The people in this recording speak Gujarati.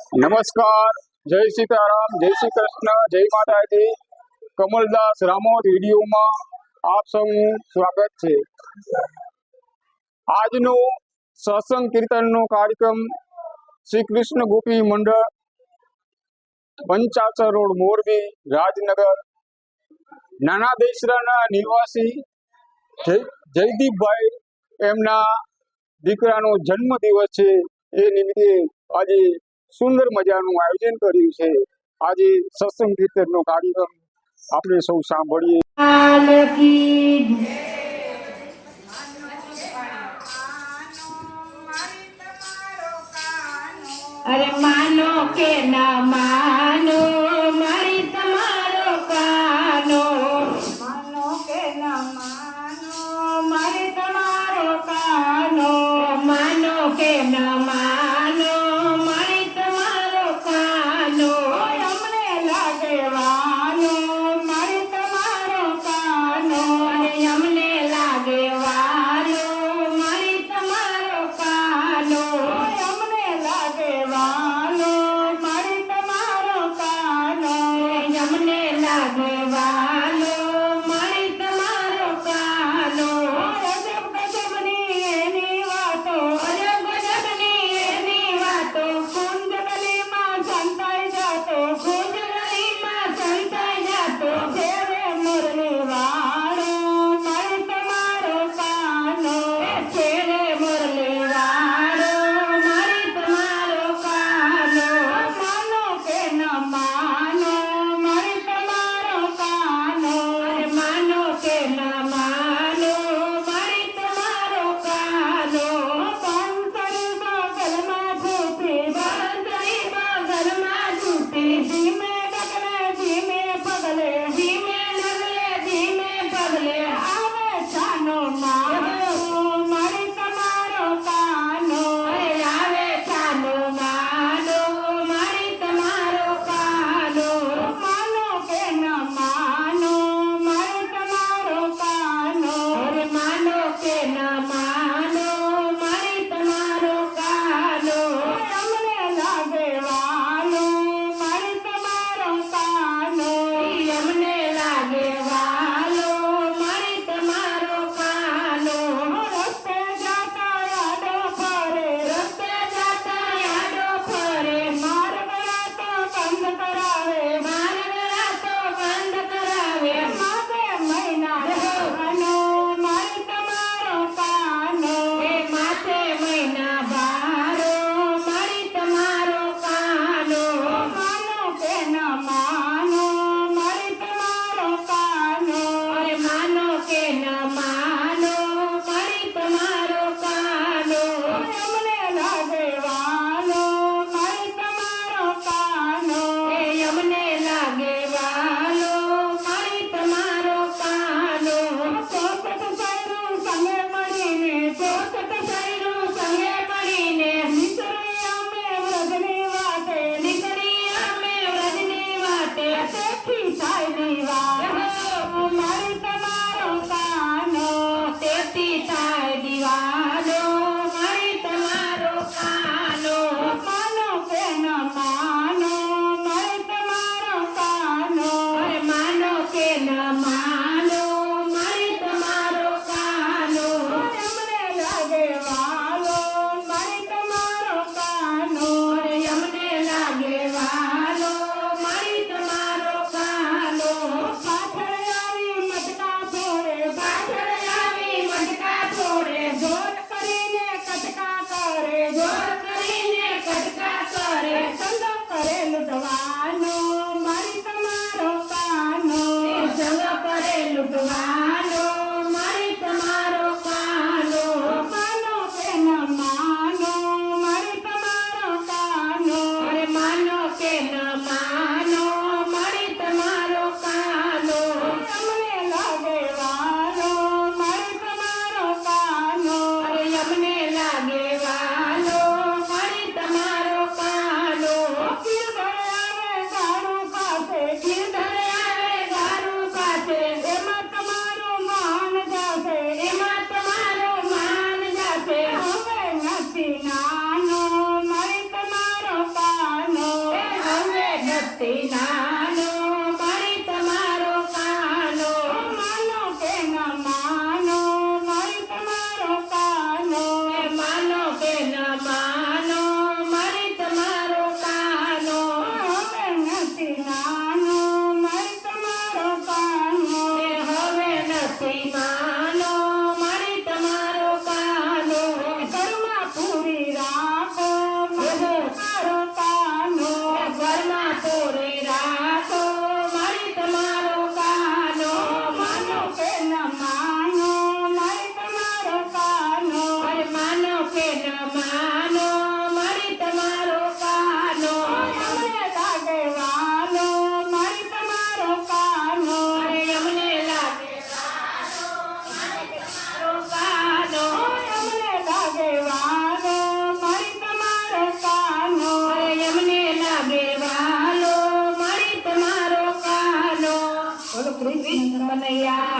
નમસ્કાર. જય સીતારામ, જય શ્રી કૃષ્ણ, જય માતાજી. કમલદાસ રામોદ વિડીયોમાં આપ સૌનું સ્વાગત છે. આજનો સત્સંગ કીર્તનનો કાર્યક્રમ શ્રી કૃષ્ણ ગોપી મંડળ, પંચાસર રોડ મોરબી, રાજનગર. નાના દેશરાના નિવાસી જય, જયદીપભાઈ એમના દીકરાનો જન્મ દિવસ છે. એ નિમિત્તે આજે સુંદર મજાનું આયોજન કર્યું છે. આજે સત્સંગ કીર્તનનો કાર્યક્રમ આપણે સૌ સાંભળીએ. અરે માનો કે ના Yes. I'm a normal. નથી નાનો મારી તમારો